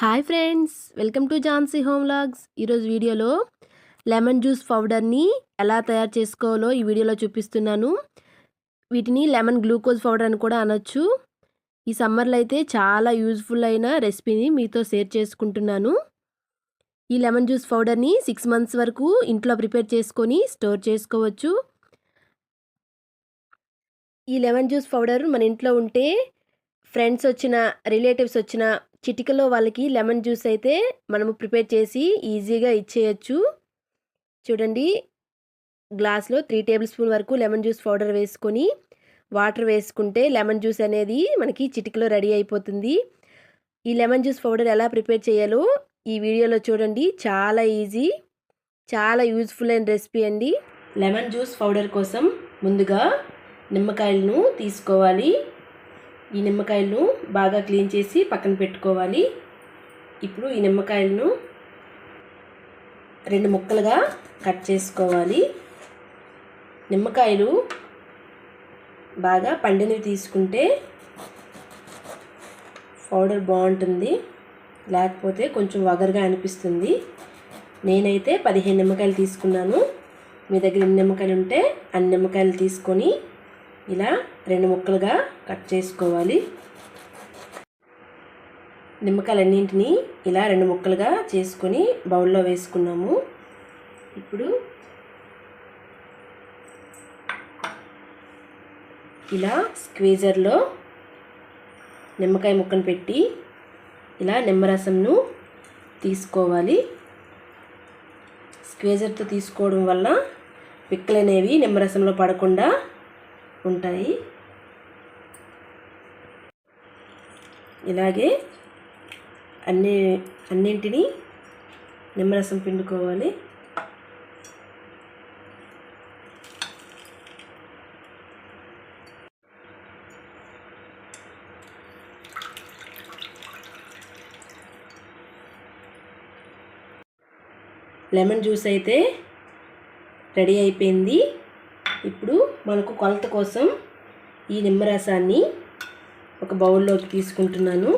Hi friends welcome to Jhansi home logs ఈరోజు వీడియోలో lemon juice పౌడర్ని ఎలా తయారు చేసుకోవాలో ఈ వీడియోలో చూపిస్తున్నాను. వీటిని లెమన్ గ్లూకోజ్ పౌడర్ అని కూడా అనొచ్చు. ఈ సమ్మర్లో అయితే చాలా యూజ్ఫుల్ అయిన రెసిపీని మీతో షేర్ చేసుకుంటున్నాను. ఈ లెమన్ జ్యూస్ పౌడర్ని సిక్స్ మంత్స్ వరకు ఇంట్లో ప్రిపేర్ చేసుకొని స్టోర్ చేసుకోవచ్చు. ఈ లెమన్ జ్యూస్ పౌడర్ మన ఇంట్లో ఉంటే ఫ్రెండ్స్ వచ్చిన రిలేటివ్స్ వచ్చిన చిటికలో వాళ్ళకి లెమన్ జ్యూస్ అయితే మనము ప్రిపేర్ చేసి ఈజీగా ఇచ్చేయచ్చు. చూడండి. గ్లాస్లో త్రీ టేబుల్ స్పూన్ వరకు లెమన్ జ్యూస్ పౌడర్ వేసుకొని వాటర్ వేసుకుంటే లెమన్ జ్యూస్ అనేది మనకి చిటికలో రెడీ అయిపోతుంది. ఈ లెమన్ జ్యూస్ పౌడర్ ఎలా ప్రిపేర్ చేయాలో ఈ వీడియోలో చూడండి. చాలా ఈజీ చాలా యూజ్ఫుల్ అయిన రెసిపీ అండి. లెమన్ జ్యూస్ పౌడర్ కోసం ముందుగా నిమ్మకాయలను తీసుకోవాలి. ఈ నిమ్మకాయలను బాగా క్లీన్ చేసి పక్కన పెట్టుకోవాలి. ఇప్పుడు ఈ నిమ్మకాయలను రెండు ముక్కలుగా కట్ చేసుకోవాలి. నిమ్మకాయలు బాగా పండినవి తీసుకుంటే పౌడర్ బాగుంటుంది. లేకపోతే కొంచెం వగరుగా అనిపిస్తుంది. నేనైతే పదిహేను నిమ్మకాయలు తీసుకున్నాను. మీ దగ్గర ఎన్ని నిమ్మకాయలు ఉంటే అన్ని నిమ్మకాయలు తీసుకొని ఇలా రెండు ముక్కలుగా కట్ చేసుకోవాలి. నిమ్మకాయలన్నింటినీ ఇలా రెండు ముక్కలుగా చేసుకొని బౌల్లో వేసుకున్నాము. ఇప్పుడు ఇలా స్క్వీజర్లో నిమ్మకాయ ముక్కను పెట్టి ఇలా నిమ్మరసంను తీసుకోవాలి. స్క్వేజర్తో తీసుకోవడం వల్ల పిక్కలు అనేవి నిమ్మరసంలో పడకుండా ఉంటాయి. ఇలాగే అన్ని అన్నింటినీ నిమ్మరసం పిండుకోవాలి. లెమన్ జ్యూస్ అయితే రెడీ అయిపోయింది. ఇప్పుడు మనకు కొలత కోసం ఈ నిమ్మరసాన్ని ఒక బౌల్లోకి తీసుకుంటున్నాను.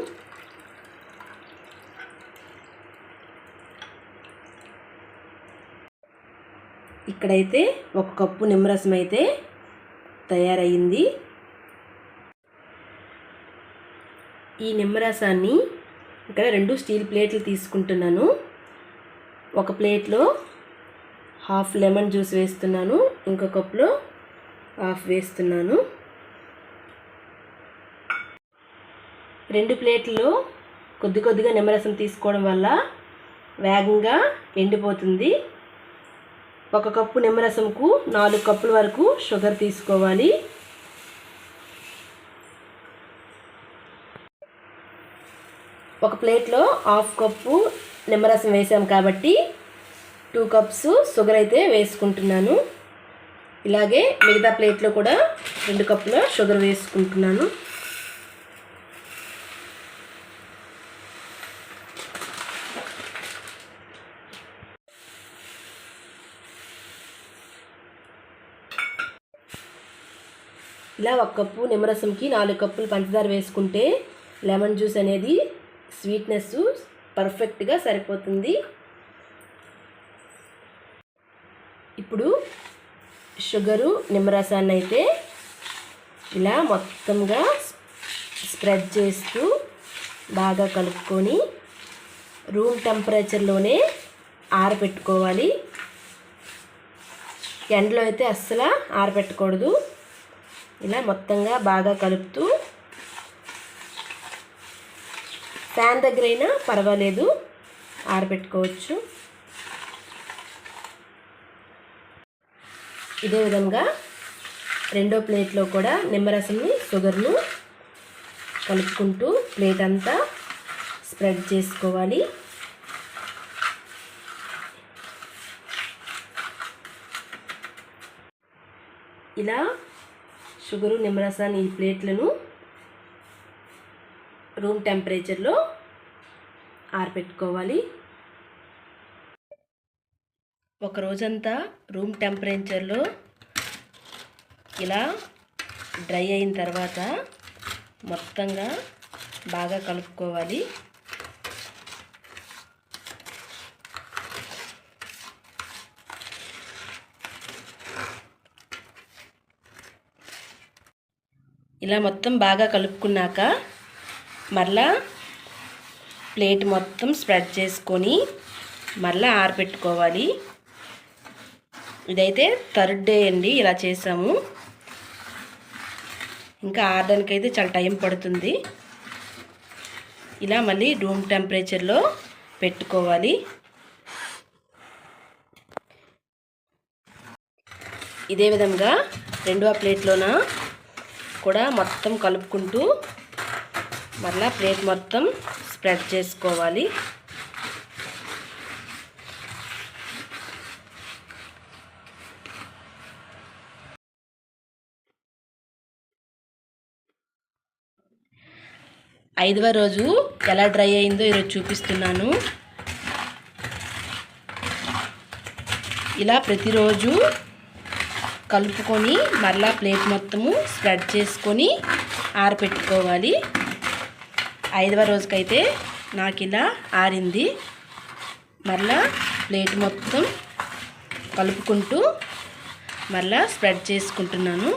ఇక్కడైతే ఒక కప్పు నిమ్మరసం అయితే తయారయ్యింది. ఈ నిమ్మరసాన్ని ఇక్కడ రెండు స్టీల్ ప్లేట్లు తీసుకుంటున్నాను. ఒక ప్లేట్లో హాఫ్ లెమన్ జ్యూస్ వేస్తున్నాను. ఇంకో కప్లో హాఫ్ వేస్తున్నాను. రెండు ప్లేట్లో కొద్ది కొద్దిగా నిమ్మరసం తీసుకోవడం వల్ల వేగంగా ఎండిపోతుంది. ఒక కప్పు నిమ్మరసంకు నాలుగు కప్పుల వరకు షుగర్ తీసుకోవాలి. ఒక ప్లేట్లో హాఫ్ కప్పు నిమ్మరసం వేసాం కాబట్టి టూ కప్స్ షుగర్ అయితే వేసుకుంటున్నాను. ఇలాగే మిగతా ప్లేట్లో కూడా రెండు కప్పుల షుగర్ వేసుకుంటున్నాను. ఇలా ఒక కప్పు నిమ్మరసంకి నాలుగు కప్పులు పంచదార వేసుకుంటే లెమన్ జ్యూస్ అనేది స్వీట్నెస్ పర్ఫెక్ట్గా సరిపోతుంది. ఇప్పుడు షుగరు నిమ్మరసాన్ని అయితే ఇలా మొత్తంగా స్ప్రెడ్ చేస్తూ బాగా కలుపుకొని రూమ్ టెంపరేచర్లోనే ఆరబెట్టుకోవాలి ఎండలో అయితే అస్సలు ఆరబెట్టకూడదు ఇలా మొత్తంగా బాగా కలుపుతూ ఫ్యాన్ దగ్గరైనా పర్వాలేదు ఆరబెట్టుకోవచ్చు. ఇదే విధంగా రెండో ప్లేట్లో కూడా నిమ్మరసంని షుగర్ను కలుపుకుంటూ ప్లేట్ అంతా స్ప్రెడ్ చేసుకోవాలి. ఇలా షుగరు నిమ్మరసాన్ని ఈ ప్లేట్లను రూమ్ టెంపరేచర్లో ఆరబెట్టుకోవాలి ఒక రోజంతా రూమ్ టెంపరేచర్లో ఇలా డ్రై అయిన తర్వాత మొత్తంగా బాగా కలుపుకోవాలి. ఇలా మొత్తం బాగా కలుపుకున్నాక మరలా ప్లేట్ మొత్తం స్ప్రెడ్ చేసుకొని మరలా ఆరబెట్టుకోవాలి ఇదైతే థర్డ్ డే అండి ఇలా చేసాము. ఇంకా ఆరడానికి అయితే చాలా టైం పడుతుంది. ఇలా మళ్ళీ రూమ్ టెంపరేచర్లో పెట్టుకోవాలి. ఇదే విధంగా రెండవ ప్లేట్లోన కూడా మొత్తం కలుపుకుంటూ మళ్ళీ ప్లేట్ మొత్తం స్ప్రెడ్ చేసుకోవాలి. ఐదవ రోజు ఎలా డ్రై అయిందో ఈరోజు చూపిస్తున్నాను. ఇలా ప్రతిరోజు కలుపుకొని మరలా ప్లేట్ మొత్తము స్ప్రెడ్ చేసుకొని ఆరపెట్టుకోవాలి. ఐదవ రోజుకైతే నాకు ఇలా ఆరింది. మళ్ళా ప్లేట్ మొత్తం కలుపుకుంటూ మళ్ళా స్ప్రెడ్ చేసుకుంటున్నాను.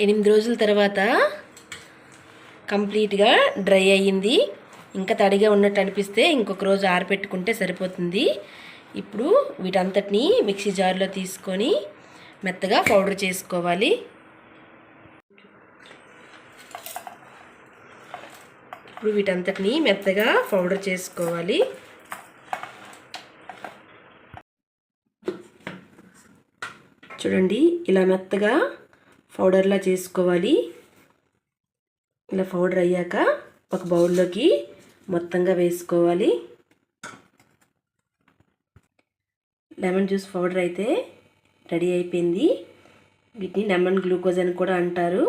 ఎనిమిది రోజుల తర్వాత కంప్లీట్గా డ్రై అయ్యింది. ఇంకా తడిగా ఉన్నట్టు అనిపిస్తే ఇంకొక రోజు ఆరబెట్టుకుంటే సరిపోతుంది. ఇప్పుడు వీటంతటిని మిక్సీ జార్లో తీసుకొని మెత్తగా పౌడర్ చేసుకోవాలి. ఇప్పుడు వీటంతటిని మెత్తగా పౌడర్ చేసుకోవాలి. చూడండి ఇలా మెత్తగా పౌడర్లా చేసుకోవాలి. ఇలా పౌడర్ అయ్యాక ఒక బౌల్లోకి మొత్తంగా వేసుకోవాలి. లెమన్ జ్యూస్ పౌడర్ అయితే రెడీ అయిపోయింది. వీటిని లెమన్ గ్లూకోజ్ అని కూడా అంటారు.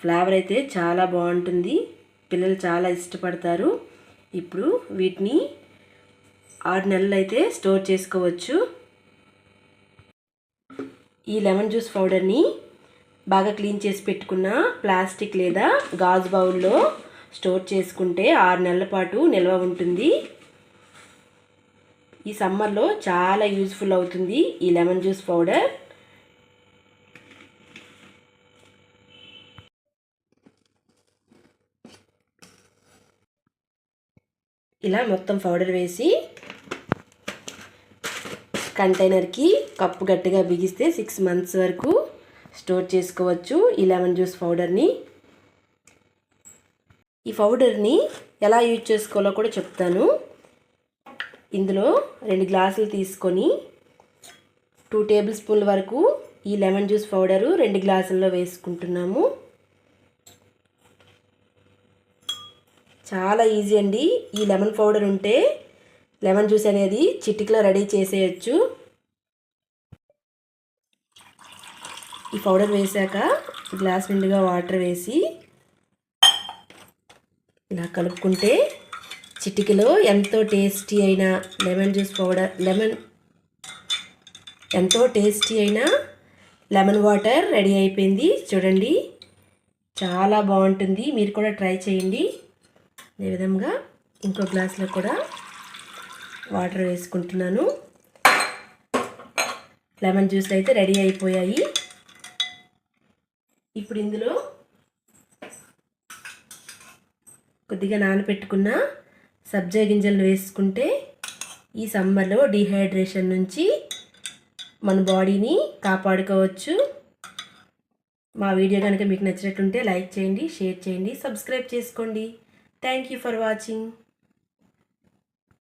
ఫ్లేవర్ అయితే చాలా బాగుంటుంది. పిల్లలు చాలా ఇష్టపడతారు. ఇప్పుడు వీటిని ఆరు నెలలు అయితే స్టోర్ చేసుకోవచ్చు. ఈ లెమన్ జ్యూస్ పౌడర్ని బాగా క్లీన్ చేసి పెట్టుకున్న ప్లాస్టిక్ లేదా గాజు బౌల్లో స్టోర్ చేసుకుంటే ఆరు నెలల పాటు నిల్వ ఉంటుంది. ఈ సమ్మర్లో చాలా యూజ్ఫుల్ అవుతుంది ఈ లెమన్ జ్యూస్ పౌడర్. ఇలా మొత్తం పౌడర్ వేసి కంటైనర్కి కప్పు గట్టిగా బిగిస్తే సిక్స్ మంత్స్ వరకు స్టోర్ చేసుకోవచ్చు ఈ లెమన్ జ్యూస్ పౌడర్ని. ఈ పౌడర్ని ఎలా యూజ్ చేసుకోవాలో కూడా చెప్తాను. ఇందులో రెండు గ్లాసులు తీసుకొని టూ టేబుల్ స్పూన్ల వరకు ఈ లెమన్ జ్యూస్ పౌడరు రెండు గ్లాసుల్లో వేసుకుంటున్నాము. చాలా ఈజీ అండి. ఈ లెమన్ పౌడర్ ఉంటే లెమన్ జ్యూస్ అనేది చిటికలో రెడీ చేసేయచ్చు. ఈ పౌడర్ వేసాక గ్లాస్ నిండుగా వాటర్ వేసి ఇలా కలుపుకుంటే చిటికలో ఎంతో టేస్టీ అయిన లెమన్ జ్యూస్ పౌడర్ లెమన్ ఎంతో టేస్టీ అయిన లెమన్ వాటర్ రెడీ అయిపోయింది. చూడండి చాలా బాగుంటుంది. మీరు కూడా ట్రై చేయండి. అదేవిధంగా ఇంకో గ్లాస్లో కూడా వాటర్ వేసుకుంటున్నాను. లెమన్ జ్యూస్ అయితే రెడీ అయిపోయాయి. ఇప్పుడు ఇందులో కొద్దిగా నానబెట్టుకున్న సబ్జా గింజలను వేసుకుంటే ఈ సమ్మర్లో డిహైడ్రేషన్ నుంచి మన బాడీని కాపాడుకోవచ్చు. మా వీడియో కనుక మీకు నచ్చినట్టుంటే లైక్ చేయండి షేర్ చేయండి సబ్స్క్రైబ్ చేసుకోండి. Thank you for watching